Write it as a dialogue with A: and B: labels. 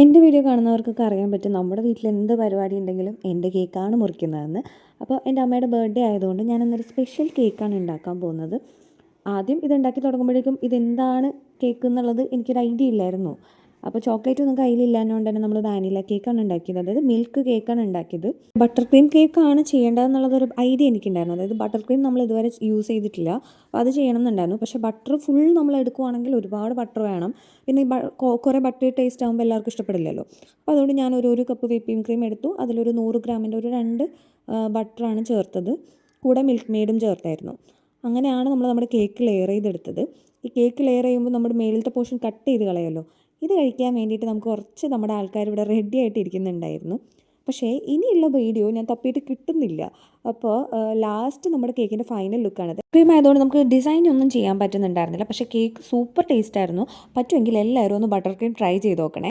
A: എന്റെ വീഡിയോ കാണുന്നവർക്കൊക്കെ അറിയാൻ പറ്റും നമ്മുടെ വീട്ടിൽ എന്ത് പരിപാടി ഉണ്ടെങ്കിലും എന്റെ കേക്കാണ് മുറിക്കുന്നതെന്ന്. അപ്പോൾ എന്റെ അമ്മയുടെ ബർത്ത്ഡേ ആയതുകൊണ്ട് ഞാൻ എന്നൊരു സ്പെഷ്യൽ കേക്കാണ് ഉണ്ടാക്കാൻ പോകുന്നത്. ആദ്യം ഇത് ഉണ്ടാക്കി തുടങ്ങുമ്പോഴേക്കും ഇതെന്താണ് കേക്ക് എന്നുള്ളത് എനിക്കൊരു ഐഡിയ ഇല്ലായിരുന്നു. അപ്പോൾ ചോക്ലേറ്റ് ഒന്നും കയ്യിലില്ലാഞ്ഞുകൊണ്ട് തന്നെ നമ്മൾ വാനില കേക്കാണ് ഉണ്ടാക്കിയത്. അതായത് മിൽക്ക് കേക്കാണ് ഉണ്ടാക്കിയത്. ബട്ടർ ക്രീം കേക്കാണ് ചെയ്യേണ്ടതെന്നുള്ളതൊരു ഐഡിയ എനിക്കുണ്ടായിരുന്നു. അതായത് ബട്ടർ ക്രീം നമ്മൾ ഇതുവരെ യൂസ് ചെയ്തിട്ടില്ല. അപ്പോൾ അത് ചെയ്യണം എന്നുണ്ടായിരുന്നു പക്ഷേ ബട്ടർ ഫുൾ നമ്മൾ എടുക്കുവാണെങ്കിൽ ഒരുപാട് ബട്ടർ വേണം. പിന്നെ കുറേ ബട്ടർ ടേസ്റ്റ് ആകുമ്പോൾ എല്ലാവർക്കും ഇഷ്ടപ്പെടില്ലല്ലോ. അപ്പോൾ അതുകൊണ്ട് ഞാൻ ഒരു ഒരു കപ്പ് വിപ്പിംഗ് ക്രീം എടുത്തു. അതിലൊരു നൂറ് ഗ്രാമിന്റെ ഒരു രണ്ട് ബട്ടറാണ് ചേർത്തത്. കൂടെ മിൽക്ക് മെയ്ഡും ചേർത്തായിരുന്നു. അങ്ങനെയാണ് നമ്മൾ നമ്മുടെ കേക്ക് ലെയർ ചെയ്തെടുത്തത്. ഈ കേക്ക് ലെയർ ചെയ്യുമ്പോൾ നമ്മുടെ മേളിലത്തെ പോർഷൻ കട്ട് ചെയ്ത് കളയുമല്ലോ ഇത് കഴിക്കാൻ വേണ്ടിയിട്ട് നമുക്ക് കുറച്ച് നമ്മുടെ ആൾക്കാർ ഇവിടെ റെഡി ആയിട്ട് ഇരിക്കുന്നുണ്ടായിരുന്നു. പക്ഷേ ഇനിയുള്ള വീഡിയോ ഞാൻ തപ്പിയിട്ട് കിട്ടുന്നില്ല. അപ്പോൾ ലാസ്റ്റ് നമ്മുടെ കേക്കിന്റെ ഫൈനൽ ലുക്കാണ് ക്രീം ആയതുകൊണ്ട് നമുക്ക് ഡിസൈൻ ഒന്നും ചെയ്യാൻ പറ്റുന്നുണ്ടായിരുന്നില്ല. പക്ഷേ കേക്ക് സൂപ്പർ ടേസ്റ്റ് ആയിരുന്നു. പറ്റുമെങ്കിൽ എല്ലാവരും ഒന്ന് ബട്ടർ ക്രീം ട്രൈ ചെയ്ത് നോക്കണേ.